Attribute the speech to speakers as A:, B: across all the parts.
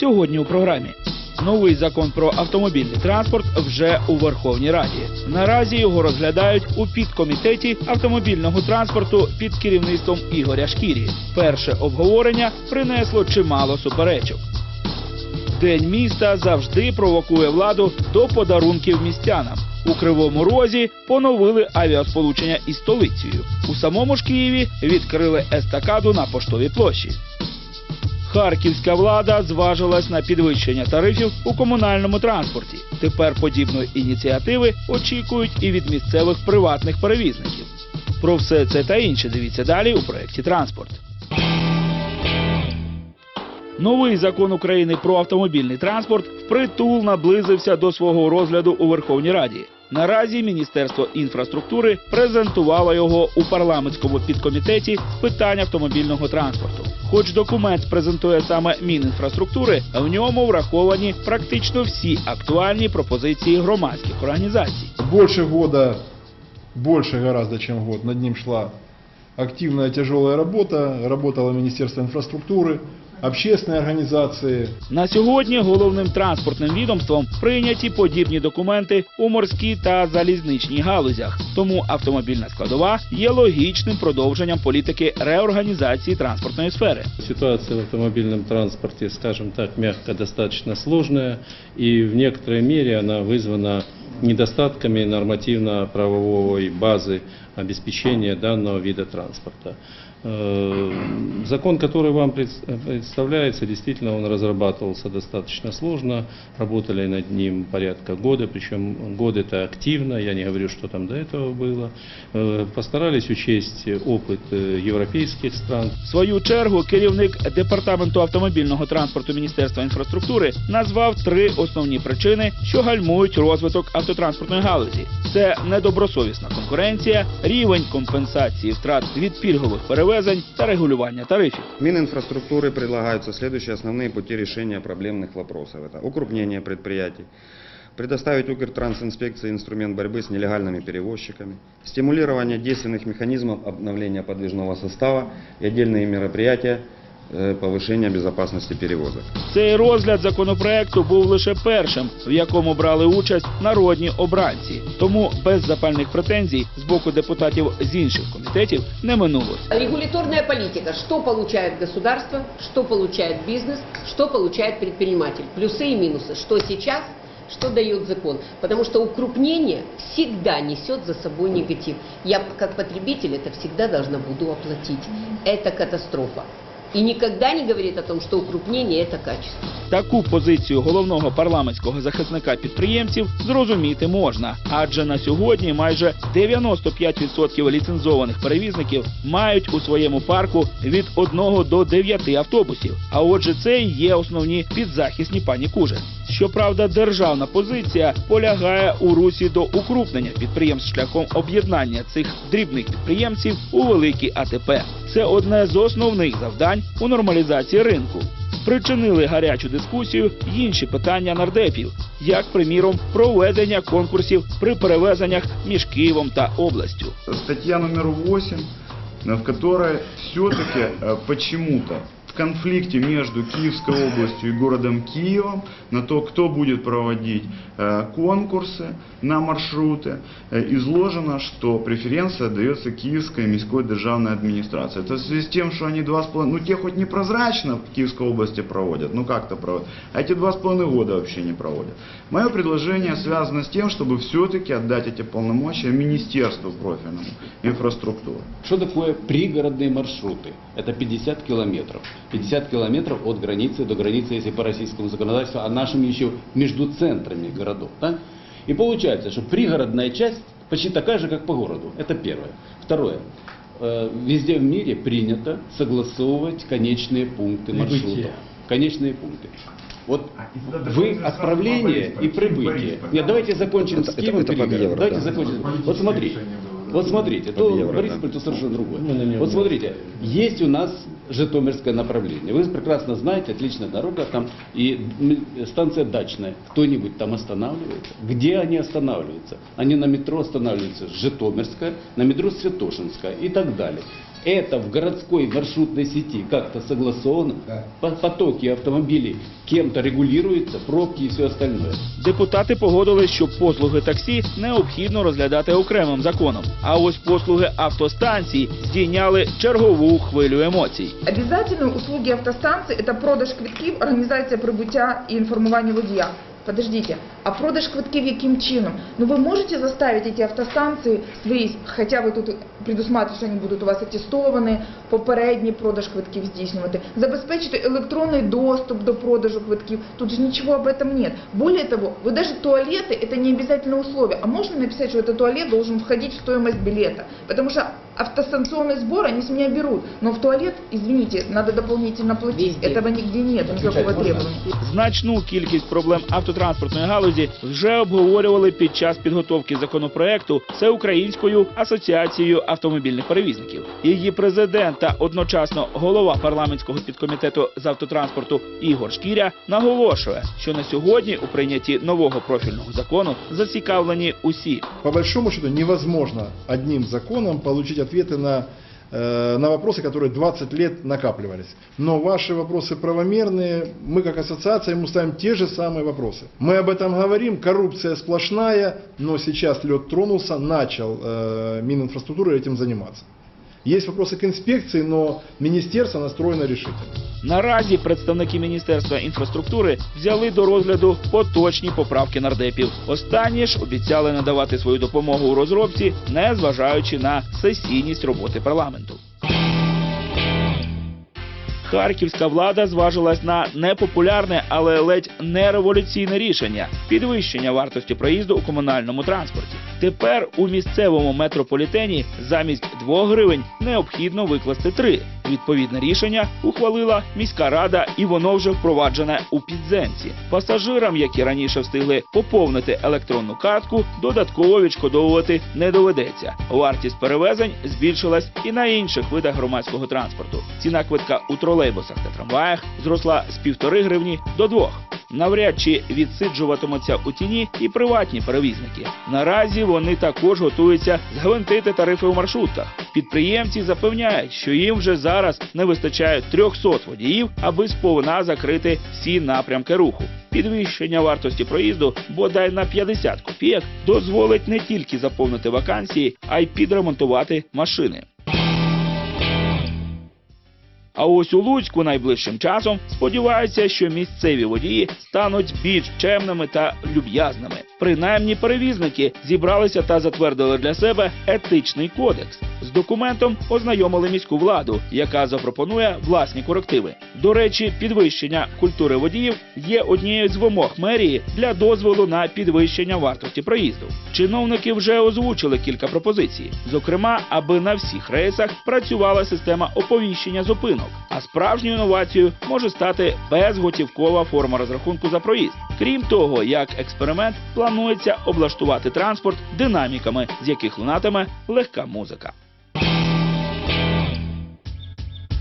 A: сьогодні у програмі. Новий закон про автомобільний транспорт вже у Верховній Раді. Наразі його розглядають у підкомітеті автомобільного транспорту під керівництвом Ігоря Шкірі. Перше обговорення принесло чимало суперечок. День міста завжди провокує владу до подарунків містянам. У Кривому Розі поновили авіасполучення із столицею. У самому ж Києві відкрили естакаду на поштовій площі. Харківська влада зважилась на підвищення тарифів у комунальному транспорті. Тепер подібної ініціативи очікують і від місцевих приватних перевізників. Про все це та інше дивіться далі у проєкті Транспорт. Новий закон України про автомобільний транспорт впритул наблизився до свого розгляду у Верховній Раді. Наразі Міністерство інфраструктури презентувало його у парламентському підкомітеті питань автомобільного транспорту. Хоч документ презентує саме Мінінфраструктури, в ньому враховані практично всі актуальні пропозиції громадських організацій.
B: Больше года, більше гораздо, ніж год, над ним шла активна тяжелая робота. работало Міністерство инфраструктуры, общественные организации,
A: На сьогодні головним транспортним відомством прийняті подібні документи у морській та залізничній галузях. Тому автомобільна складова є логічним продовженням політики реорганізації транспортної сфери.
C: Ситуация в автомобильном транспорте, скажем так, мягко, достаточно сложная, и в некоторой мере она вызвана недостатками нормативно-правовой базы обеспечения данного вида транспорта. Э, Закон, который вам пред- представляется, действительно он разрабатывался достаточно сложно, работали над ним порядка года, причем год это активно, я не говорю, что там до этого было. Э, Постарались учесть опыт э, европейских стран,
A: В свою чергу керівник департаменту автомобільного транспорту Міністерства інфраструктури назвав три основні причини, що гальмують розвиток автотранспортної галузі: це недобросовісна конкуренція, рівень компенсації втрат від пільгових перевезень та регулювання тарифів.
D: Мининфраструктуры предлагаются следующие основные пути решения проблемных вопросов. Это укрупнение предприятий, предоставить Укртрансинспекции инструмент борьбы с нелегальными перевозчиками, стимулирование действенных механизмов обновления подвижного состава и отдельные мероприятия э, повышения безопасности перевозок.
A: Цей розгляд законопроекту був лише першим, в якому брали участь народні обранці. Тому без запальних претензій з боку депутатів з інших комітетів не минулось.
E: Регуляторная политика. Что получает государство, что получает бизнес, что получает предприниматель. Плюсы и минусы. Что сейчас, что дает закон. Потому что укрупнение всегда несет за собой негатив. Я как потребитель это всегда должна буду оплатить. Это катастрофа. И ніколи не говорить о том, что укрупнение это качество.
A: Таку позицію головного парламентського захисника підприємців зрозуміти можна, адже на сьогодні майже 95% ліцензованих перевізників мають у своєму парку від 1 до 9 автобусів. А отже, це і є основні підзахисні пані Кужин. Щоправда, державна позиція полягає у русі до укрупнення підприємств шляхом об'єднання цих дрібних підприємців у великі АТП. Це одне з основних завдань у нормалізації ринку. Спричинили гарячу дискусію інші питання нардепів, як, приміром, проведення конкурсів при перевезеннях між Києвом та областю.
F: статья номер 8, э, в которой все-таки э, почему-то конфликте между Киевской областью и городом Киевом на то, кто будет проводить э, конкурсы на маршруты, э, изложено, что преференция дается Киевской міськой державной администрации. Это в связи с тем, что они два с половиной, ну те хоть непрозрачно в Киевской области проводят, ну как-то проводят, а эти два с половиной года вообще не проводят. Мое предложение связано с тем, чтобы все-таки отдать эти полномочия Министерству профильному инфраструктуры.
G: Что такое пригородные маршруты? Это 50 километров. 50 километров от границы до границы, если по российскому законодательству, а нашим еще между центрами городов. Да? И получается, что пригородная часть почти такая же, как по городу. Это первое. Второе. Э, Везде в мире принято согласовывать конечные пункты маршрутов. Конечные пункты. Вот вы отправление и прибытие. Нет, давайте закончим
D: Это-
G: с
D: это-
G: Киевом
D: это
G: пригородом.
D: евро,
G: Давайте
D: да.
G: закончим. Вот смотри. Вот смотрите, то
D: евро,
G: Борисполь,
D: да.
G: то совершенно другое.
C: На нем
G: Вот смотрите, есть у нас Житомирское направление. Вы прекрасно знаете, отличная дорога там и станция дачная. Кто-нибудь там останавливается? Где они останавливаются? Они на метро останавливаются Житомирская, на метро Святошинская и так далее Это в городской маршрутной сети как-то согласовано? По- Потоки автомобилей кем-то регулируются, пробки и все остальное.
A: Депутати погодились, що послуги таксі необхідно розглядати окремим законом. А ось послуги автостанцій здійняли чергову хвилю емоцій.
H: Обязательные услуги автостанції – это продаж квитків, організація прибуття і інформування водія. Подождите, а продаж квитків яким чином? Ну ви можете заставити эти автостанції свої, хоча ви тут предусматриваете, що вони будуть у вас атестовані, попередній продаж квитків здійснювати, забезпечити електронний доступ до продажу квитків. Тут же ничего об этом нет. Более того, вы даже туалеты – это не обязательное условие. А можно написать, что этот туалет должен входить в стоимость билета? Потому что автостанционный сбор они с меня берут. Но в туалет, извините, надо дополнительно платить.
E: Везде.
H: Этого нигде нет, никакого требования.
A: Значну кількість проблем автотранспортної галузі вже обговорювали під час підготовки законопроекту Всеукраїнською асоціацією автомобільних перевізників. Її президент та одночасно голова парламентського підкомітету з автотранспорту Ігор Шкіря наголошує, що на сьогодні у прийнятті нового профільного закону зацікавлені усі.
B: По большому счету невозможно одним законом получить ответы на, э, на вопросы, которые 20 лет накапливались. Но ваши вопросы правомерные, мы как ассоциация ему ставим те же самые вопросы. Мы об этом говорим, коррупция сплошная, но сейчас лед тронулся, начал э, Мининфраструктура этим заниматься. Есть вопросы к инспекции, но министерство настроено решительно.
A: Наразі представники Міністерства інфраструктури взяли до розгляду поточні поправки нардепів. Останні ж обіцяли надавати свою допомогу у розробці, не зважаючи на сесійність роботи парламенту. Харківська влада зважилась на непопулярне, але ледь не революційне рішення підвищення вартості проїзду у комунальному транспорті. Тепер у місцевому метрополітені замість 2 гривень необхідно викласти 3. Відповідне рішення ухвалила міська рада, і воно вже впроваджене у підземці. Пасажирам, які раніше встигли поповнити електронну картку, додатково відшкодовувати не доведеться. Вартість перевезень збільшилась і на інших видах громадського транспорту. Ціна квитка у тролейбусах та трамваях зросла з півтори гривні до двох. Навряд чи відсиджуватимуться у тіні і приватні перевізники. Наразі вони також готуються згвинтити тарифи у маршрутках. Підприємці запевняють, що їм вже зараз не вистачає 300 водіїв, аби сповна закрити всі напрямки руху. Підвищення вартості проїзду бодай на 50 копійок дозволить не тільки заповнити вакансії, а й підремонтувати машини. А ось у Луцьку найближчим часом сподіваються, що місцеві водії стануть більш чемними та люб'язними. Принаймні, перевізники зібралися та затвердили для себе етичний кодекс. З документом ознайомили міську владу, яка запропонує власні корективи. До речі, підвищення культури водіїв є однією з вимог мерії для дозволу на підвищення вартості проїзду. Чиновники вже озвучили кілька пропозицій, зокрема, аби на всіх рейсах працювала система оповіщення зупинок. А справжньою інновацією може стати безготівкова форма розрахунку за проїзд. Крім того, як експеримент планується облаштувати транспорт динаміками, з яких лунатиме легка музика.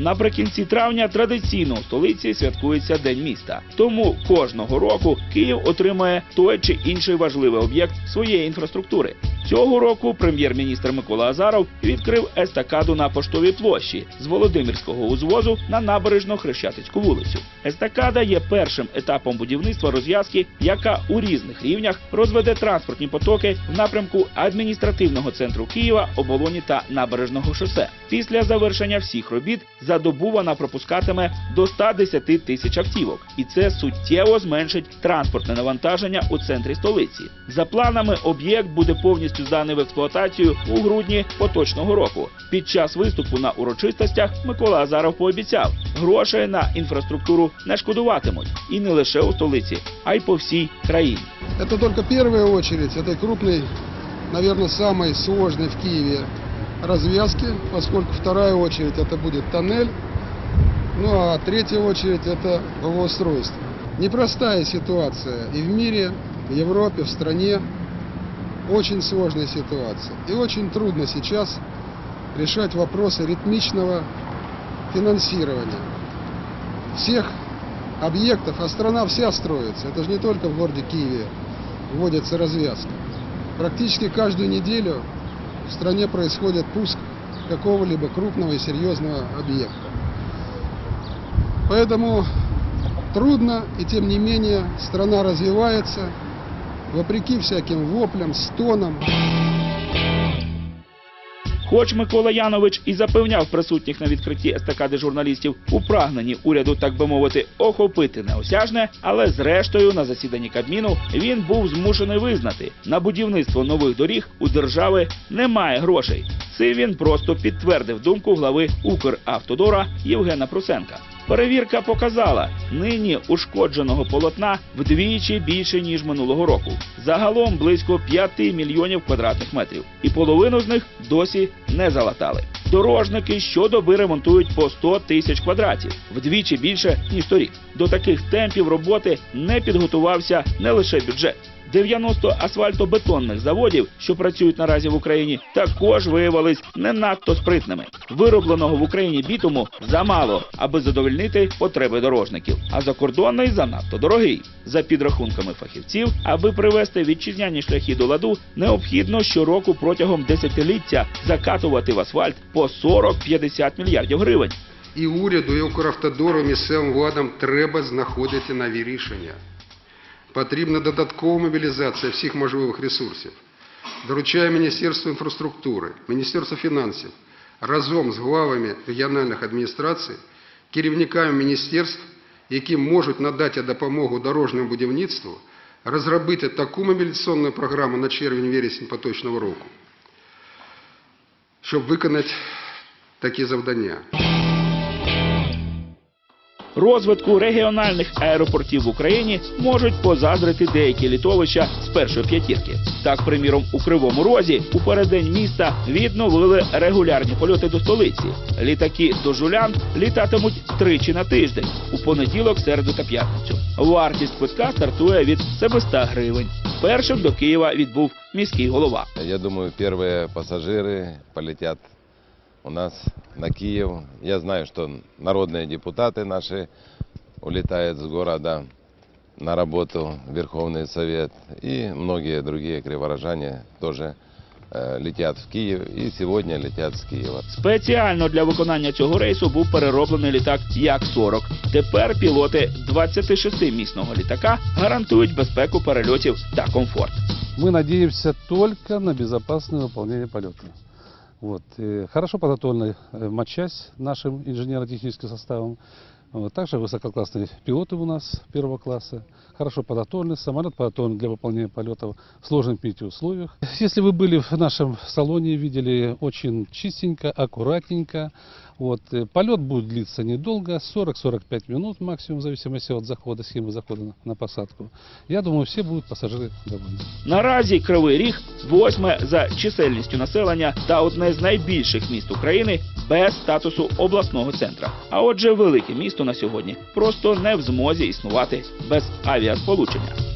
A: Наприкінці травня традиційно у столиці святкується День міста. Тому кожного року Київ отримає той чи інший важливий об'єкт своєї інфраструктури. Цього року прем'єр-міністр Микола Азаров відкрив естакаду на поштовій площі з Володимирського узвозу на набережно Хрещатицьку вулицю. Естакада є першим етапом будівництва розв'язки, яка у різних рівнях розведе транспортні потоки в напрямку адміністративного центру Києва, оболоні та набережного шосе. Після завершення всіх робіт за добу вона пропускатиме до 110 тисяч автівок, і це суттєво зменшить транспортне навантаження у центрі столиці. За планами, об'єкт буде повністю зданий в експлуатацію у грудні поточного року. Під час виступу на урочистостях Микола Азаров пообіцяв, грошей на інфраструктуру не шкодуватимуть і не лише у столиці, а й по всій країні.
I: Это только первая очередь этой крупной, наверное, самой сложной в Киеве развязки, поскольку вторая очередь это будет тоннель, ну а третья очередь это благоустройство. Непростая ситуация и в мире, в Европе, в стране. Очень сложная ситуация. И очень трудно сейчас решать вопросы ритмичного финансирования всех объектов, а страна вся строится. Это же не только в городе Киеве вводится развязка. Практически каждую неделю в стране происходит пуск какого-либо крупного и серьезного объекта. Поэтому трудно, и тем не менее страна развивается, вопреки всяким воплям, стонам.
A: Хоч Микола Янович і запевняв присутніх на відкритті естакади журналістів у прагненні уряду, так би мовити, охопити неосяжне, але зрештою на засіданні Кабміну він був змушений визнати, на будівництво нових доріг у держави немає грошей. Цим він просто підтвердив думку глави Укравтодора Євгена Прусенка. Перевірка показала, нині ушкодженого полотна вдвічі більше ніж минулого року. Загалом близько 5 мільйонів квадратних метрів, і половину з них досі не залатали. Дорожники щодоби ремонтують по 100 тисяч квадратів, вдвічі більше ніж торік. До таких темпів роботи не підготувався не лише бюджет. 90 асфальтобетонних заводів, що працюють наразі в Україні, також виявились не надто спритними. Виробленого в Україні бітуму замало, аби задовольнити потреби дорожників. А закордонний занадто дорогий. За підрахунками фахівців, аби привести вітчизняні шляхи до ладу, необхідно щороку протягом десятиліття закатувати в асфальт по 40-50 мільярдів гривень.
J: І уряду, і Укравтодору, місцевим владам треба знаходити нові рішення. Потрібна додаткова мобілізація всіх можливих ресурсів. Доручаю Міністерству інфраструктури, Міністерству фінансів разом з главами регіональних адміністрацій, керівниками міністерств, які можуть надати допомогу дорожньому будівництву, розробити таку мобілізаційну програму на червень-вересень поточного року, щоб виконати такі завдання.
A: Розвитку регіональних аеропортів в Україні можуть позаздрити деякі літовища з першої п'ятірки. Так, приміром, у Кривому Розі у переддень міста відновили регулярні польоти до столиці. Літаки до Жулян літатимуть тричі на тиждень у понеділок, середу та п'ятницю. Вартість квитка стартує від 700 гривень. Першим до Києва відбув міський голова.
K: Я думаю, первые пассажиры полетят у нас на Киев. Я знаю, что народные депутаты наши улетают с города на работу в Верховный Совет. И многие другие криворожане тоже э, летят в Киев и сегодня летят с Киева.
A: Спеціально для виконання цього рейсу був перероблений літак Як-40. Тепер пілоти 26-місного літака гарантують безпеку перельотів та комфорт.
L: Мы надеемся только на безопасное выполнение полета. Вот. э, Хорошо подготовлена э, матчасть нашим инженерно-техническим составом. Вот. Также высококлассные пилоты у нас первого класса. Хорошо подготовлены. Самолет подготовлен для выполнения полетов в сложных условиях. Если вы были в нашем салоне, видели очень чистенько, аккуратненько. Вот. э, Полет будет длиться недолго, 40-45 минут максимум, в зависимости от захода, схемы захода на- на посадку. Я думаю, все будут пассажиры довольны.
A: Наразі Кривий Ріг восьме за чисельністю населення та одне з найбільших міст України без статусу обласного центра. А отже, велике місто на сьогодні просто не в змозі існувати без авіасполучення.